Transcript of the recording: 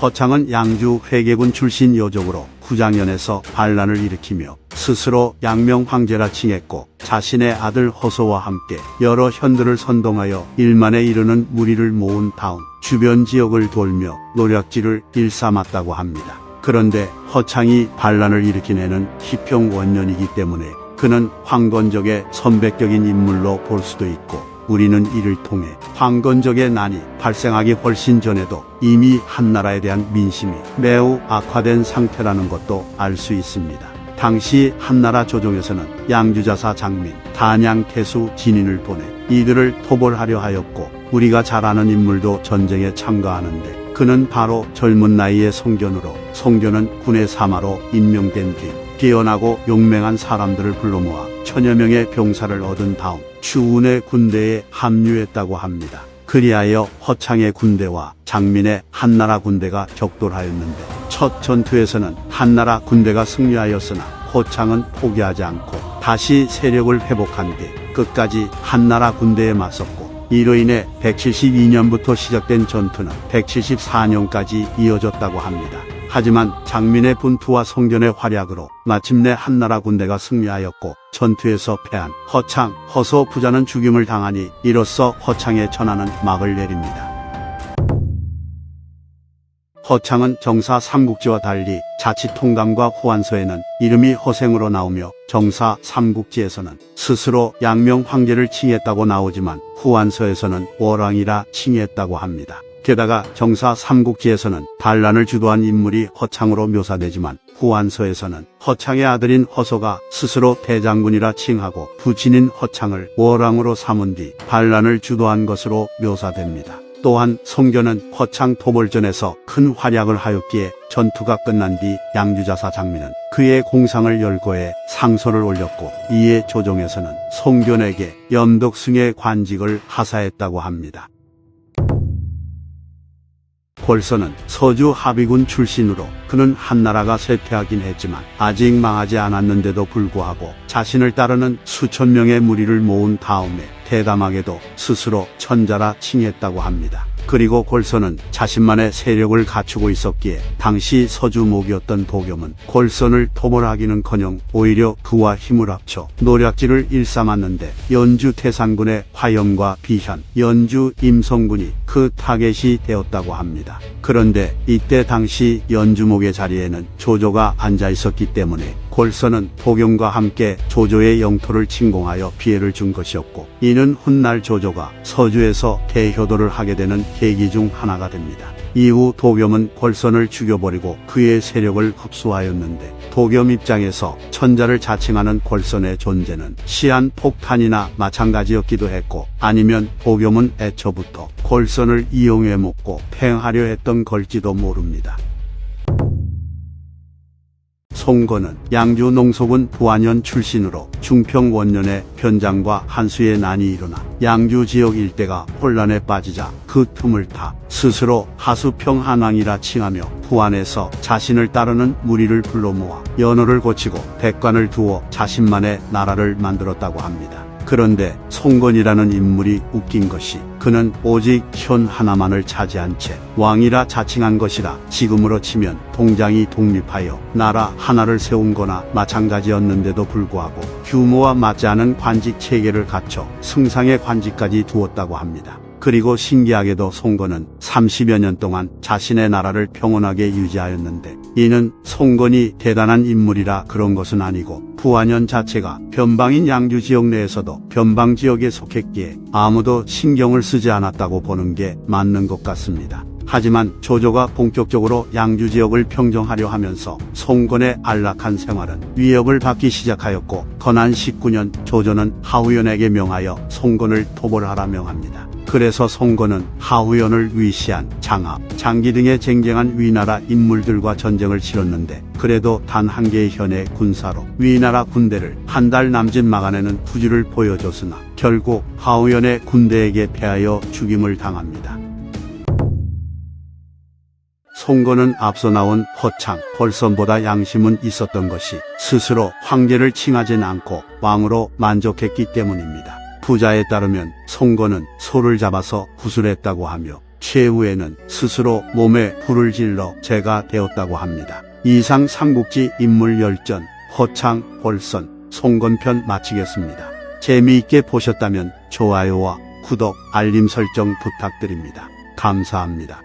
허창은 양주 회계군 출신 여족으로 구장연에서 반란을 일으키며 스스로 양명 황제라 칭했고 자신의 아들 허소와 함께 여러 현들을 선동하여 일만에 이르는 무리를 모은 다음 주변 지역을 돌며 노략질을 일삼았다고 합니다. 그런데 허창이 반란을 일으킨 해는 희평 원년이기 때문에 그는 황건적의 선배격인 인물로 볼 수도 있고 우리는 이를 통해 황건적의 난이 발생하기 훨씬 전에도 이미 한나라에 대한 민심이 매우 악화된 상태라는 것도 알 수 있습니다. 당시 한나라 조정에서는 양주자사 장민, 단양 태수 진인을 보내 이들을 토벌하려 하였고 우리가 잘 아는 인물도 전쟁에 참가하는데 그는 바로 젊은 나이의 송견으로 송견은 군의 사마로 임명된 뒤 뛰어나고 용맹한 사람들을 불러 모아 천여 명의 병사를 얻은 다음 추운의 군대에 합류했다고 합니다. 그리하여 허창의 군대와 장민의 한나라 군대가 격돌하였는데 첫 전투에서는 한나라 군대가 승리하였으나 허창은 포기하지 않고 다시 세력을 회복한 뒤 끝까지 한나라 군대에 맞섰고 이로 인해 172년부터 시작된 전투는 174년까지 이어졌다고 합니다. 하지만 장민의 분투와 성견의 활약으로 마침내 한나라 군대가 승리하였고 전투에서 패한 허창, 허소 부자는 죽임을 당하니 이로써 허창의 천하는 막을 내립니다. 허창은 정사 삼국지와 달리 자치 통감과 호안서에는 이름이 허생으로 나오며 정사 삼국지에서는 스스로 양명 황제를 칭했다고 나오지만 후안서에서는 월왕이라 칭했다고 합니다. 게다가 정사 삼국지에서는 반란을 주도한 인물이 허창으로 묘사되지만 후안서에서는 허창의 아들인 허소가 스스로 대장군이라 칭하고 부친인 허창을 월왕으로 삼은 뒤 반란을 주도한 것으로 묘사됩니다. 또한 성견은 허창 토벌전에서 큰 활약을 하였기에 전투가 끝난 뒤 양주자사 장민은 그의 공상을 열거해 상소를 올렸고 이에 조정에서는 송견에게 염덕승의 관직을 하사했다고 합니다. 골서는 서주 합의군 출신으로 그는 한나라가 쇠퇴하긴 했지만 아직 망하지 않았는데도 불구하고 자신을 따르는 수천 명의 무리를 모은 다음에 대담하게도 스스로 천자라 칭했다고 합니다. 그리고 골선은 자신만의 세력을 갖추고 있었기에 당시 서주목이었던 도겸은 골선을 토벌하기는커녕 오히려 그와 힘을 합쳐 노략질을 일삼았는데 연주 태산군의 화염과 비현, 연주 임성군이 그 타겟이 되었다고 합니다. 그런데 이때 당시 연주목의 자리에는 조조가 앉아 있었기 때문에 골선은 도겸과 함께 조조의 영토를 침공하여 피해를 준 것이었고 이는 훗날 조조가 서주에서 대효도를 하게 되는 계기 중 하나가 됩니다. 이후 도겸은 골선을 죽여버리고 그의 세력을 흡수하였는데 도겸 입장에서 천자를 자칭하는 골선의 존재는 시한 폭탄이나 마찬가지였기도 했고 아니면 도겸은 애초부터 골선을 이용해 먹고 팽하려 했던 걸지도 모릅니다. 송건은 양주 농속은 부안현 출신으로 중평 원년에 변장과 한수의 난이 일어나 양주 지역 일대가 혼란에 빠지자 그 틈을 타 스스로 하수평 한왕이라 칭하며 부안에서 자신을 따르는 무리를 불러 모아 연호를 고치고 백관을 두어 자신만의 나라를 만들었다고 합니다. 그런데 송건이라는 인물이 웃긴 것이 그는 오직 현 하나만을 차지한 채 왕이라 자칭한 것이라 지금으로 치면 동장이 독립하여 나라 하나를 세운 거나 마찬가지였는데도 불구하고 규모와 맞지 않은 관직 체계를 갖춰 승상의 관직까지 두었다고 합니다. 그리고 신기하게도 송건은 30여 년 동안 자신의 나라를 평온하게 유지하였는데 이는 송건이 대단한 인물이라 그런 것은 아니고 부안현 자체가 변방인 양주 지역 내에서도 변방 지역에 속했기에 아무도 신경을 쓰지 않았다고 보는 게 맞는 것 같습니다. 하지만 조조가 본격적으로 양주 지역을 평정하려 하면서 송건의 안락한 생활은 위협을 받기 시작하였고 건한 19년 조조는 하우연에게 명하여 송건을 토벌하라 명합니다. 그래서 송건은 하우연을 위시한 장합, 장기 등의 쟁쟁한 위나라 인물들과 전쟁을 치렀는데 그래도 단 한 개의 현의 군사로 위나라 군대를 한 달 남짓 막아내는 부지를 보여줬으나 결국 하우연의 군대에게 패하여 죽임을 당합니다. 송건은 앞서 나온 허창, 헐선보다 양심은 있었던 것이 스스로 황제를 칭하진 않고 왕으로 만족했기 때문입니다. 부자에 따르면 송건은 소를 잡아서 구슬했다고 하며 최후에는 스스로 몸에 불을 질러 제가 되었다고 합니다. 이상 삼국지 인물 열전 허창 벌선 송건편 마치겠습니다. 재미있게 보셨다면 좋아요와 구독 알림 설정 부탁드립니다. 감사합니다.